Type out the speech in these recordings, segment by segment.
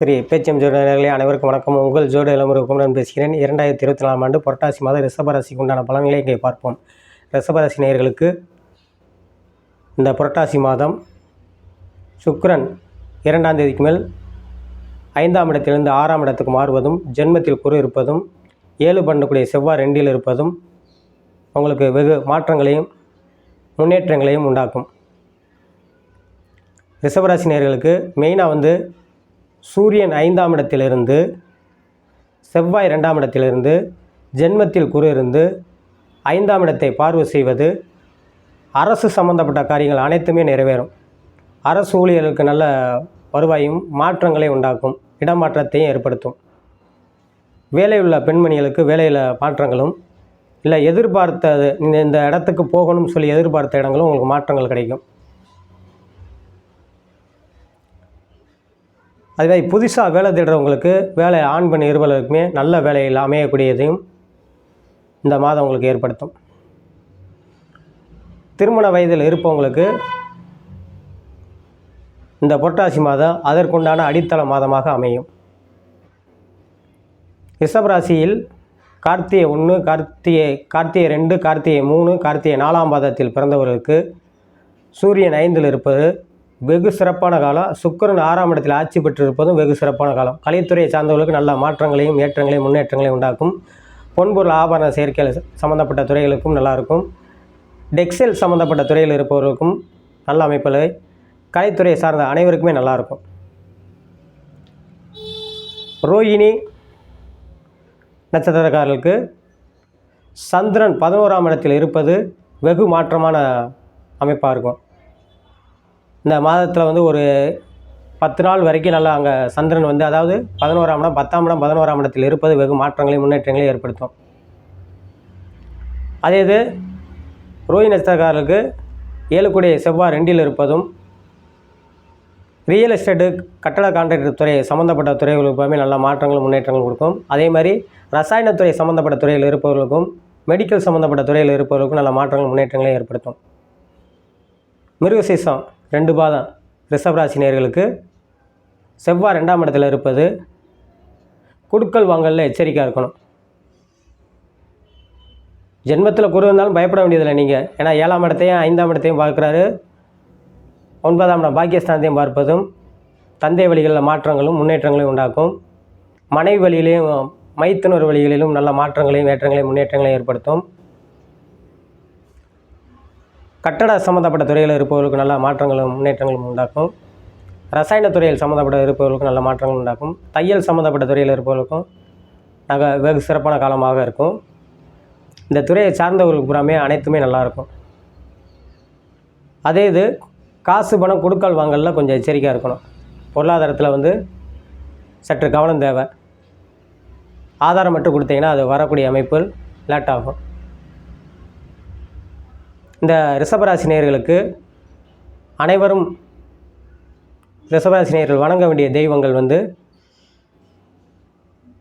சரி பேச்சம் ஜோடர்களே அனைவருக்கும் வணக்கம். உங்கள் ஜோடி இளமுறை குமரன் பேசுகிறேன். இரண்டாயிரத்தி இருபத்தி நாலாம் ஆண்டு புரட்டாசி மாதம் ரிஷபராசிக்கு உண்டான பலன்களை இங்கே பார்ப்போம். ரிஷபராசி நேயர்களுக்கு இந்த புரட்டாசி மாதம் சுக்ரன் இரண்டாம் தேதிக்கு மேல் ஐந்தாம் இடத்திலிருந்து ஆறாம் இடத்துக்கு மாறுவதும் ஜென்மத்தில் குறு இருப்பதும் ஏழு பண்ணக்கூடிய செவ்வாய் ரெண்டில் இருப்பதும் உங்களுக்கு வெகு மாற்றங்களையும் முன்னேற்றங்களையும் உண்டாக்கும். ரிஷபராசி நேயர்களுக்கு மெயினாக வந்து சூரியன் ஐந்தாம் இடத்திலிருந்து செவ்வாய் ரெண்டாம் இடத்திலிருந்து ஜென்மத்தில் குரு இருந்து ஐந்தாம் இடத்தை பார்வை செய்வது அரசு சம்பந்தப்பட்ட காரியங்கள் அனைத்துமே நிறைவேறும். அரசு ஊழியர்களுக்கு நல்ல வருவாயும் மாற்றங்களை உண்டாக்கும் இடமாற்றத்தையும் ஏற்படுத்தும். வேலையுள்ள பெண்மணிகளுக்கு வேலையில் மாற்றங்களும் இல்லை எதிர்பார்த்த இந்த இந்த இடத்துக்கு போகணும்னு சொல்லி எதிர்பார்த்த இடங்களும் உங்களுக்கு மாற்றங்கள் கிடைக்கும். அதுவே புதுசாக வேலை தேடுறவங்களுக்கு வேலை ஆண் பெண் இருவர்களுக்குமே நல்ல வேலையில் அமையக்கூடியதையும் இந்த மாதம் உங்களுக்கு ஏற்படுத்தும். திருமண வயதில் இருப்பவங்களுக்கு இந்த புரட்டாசி மாதம் அதற்குண்டான அடித்தள மாதமாக அமையும். ரிஷபராசியில் கார்த்திகை ஒன்று கார்த்திகை கார்த்திகை ரெண்டு கார்த்திகை மூணு கார்த்திகை நாலாம் பாதத்தில் பிறந்தவர்களுக்கு சூரியன் ஐந்தில் இருப்பது வெகு சிறப்பான காலம். சுக்கிரன் ஆறாம் இடத்தில் ஆட்சி பெற்றிருப்பதும் வெகு சிறப்பான காலம். கலைத்துறையை சார்ந்தவர்களுக்கு நல்ல மாற்றங்களையும் ஏற்றங்களையும் முன்னேற்றங்களையும் உண்டாக்கும். பொன்பொருள் ஆபரண சேர்க்கையில் சம்மந்தப்பட்ட துறைகளுக்கும் நல்லாயிருக்கும். டெக்ஸ்டைல் சம்மந்தப்பட்ட துறையில் இருப்பவர்களுக்கும் நல்ல அமைப்பில் கலைத்துறையை சார்ந்த அனைவருக்குமே நல்லாயிருக்கும். ரோஹிணி நட்சத்திரக்காரர்களுக்கு சந்திரன் பதினோராம் இடத்தில் இருப்பது வெகு மாற்றமான அமைப்பாக இருக்கும். இந்த மாதத்தில் வந்து ஒரு பத்து நாள் வரைக்கும் நல்லா அங்கே சந்திரன் வந்து அதாவது பதினோராம் இடம் பத்தாம் இடம் பதினோராம் இடத்தில் இருப்பது வெகு மாற்றங்களையும் முன்னேற்றங்களையும் ஏற்படுத்தும். அதே இது ரோஹி நட்சத்திரக்காரர்களுக்கு ஏழுக்குடைய செவ்வாய் ரெண்டில் இருப்பதும் ரியல் எஸ்டேட்டு கட்டட கான்ட்ராக்டர் துறை சம்மந்தப்பட்ட துறைகளுக்கு எப்பவுமே நல்ல மாற்றங்களும் முன்னேற்றங்களும் கொடுக்கும். அதே மாதிரி ரசாயனத்துறை சம்மந்தப்பட்ட துறையில் இருப்பவர்களுக்கும் மெடிக்கல் சம்மந்தப்பட்ட துறையில் இருப்பவர்களுக்கும் நல்ல மாற்றங்கள் முன்னேற்றங்களையும் ஏற்படுத்தும். மிருகசீசம். ரெண்டு பாதம். ரிஷபராசி ராசினியர்களுக்கு செவ்வாய் ரெண்டாம் இடத்துல இருப்பது குடுக்கல் வாங்கலில் எச்சரிக்கையாக இருக்கணும். ஜென்மத்தில் குரு இருந்தாலும் பயப்பட வேண்டியதில்லை நீங்கள் ஏன்னா ஏழாம் இடத்தையும் ஐந்தாம் இடத்தையும் பார்க்குறாரு. ஒன்பதாம் இடம் பாக்கியஸ்தானத்தையும் பார்ப்பதும் தந்தை வழிகளில் மாற்றங்களும் முன்னேற்றங்களையும் உண்டாக்கும். மனைவி வழியிலையும் மைத்துனர் வழிகளிலும் நல்ல மாற்றங்களையும் ஏற்றங்களையும் முன்னேற்றங்களையும் ஏற்படுத்தும். கட்டட சம்மந்தப்பட்ட துறையில் இருப்பவர்களுக்கு நல்ல மாற்றங்களும் முன்னேற்றங்களும் உண்டாக்கும். ரசாயன துறையில் சம்மந்தப்பட்ட இருப்பவர்களுக்கும் நல்ல மாற்றங்கள் உண்டாக்கும். தையல் சம்மந்தப்பட்ட துறையில் இருப்பவர்களுக்கும் நக வெகு சிறப்பான காலமாக இருக்கும். இந்த துறையை சார்ந்தவர்களுக்கு புறாமே அனைத்துமே நல்லாயிருக்கும் அதே இது காசு பணம் கொடுக்கல் வாங்கலில் கொஞ்சம் எச்சரிக்கையாக இருக்கணும். பொருளாதாரத்தில் வந்து சற்று கவனம் தேவை. ஆதாரம் மட்டும் கொடுத்தீங்கன்னா அது வரக்கூடிய அமைப்புகள் லேட் ஆகும் இந்த ரிஷபராசி நேயர்களுக்கு அனைவரும் ரிஷபராசி நேயர்கள் வணங்க வேண்டிய தெய்வங்கள் வந்து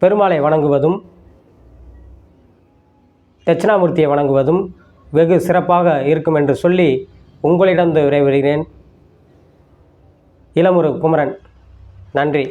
பெருமாளை வணங்குவதும் தட்சிணாமூர்த்தியை வணங்குவதும் வெகு சிறப்பாக இருக்கும் என்று சொல்லி உங்களிடம் விரைவிடுகிறேன் இளமுரு குமரன் நன்றி.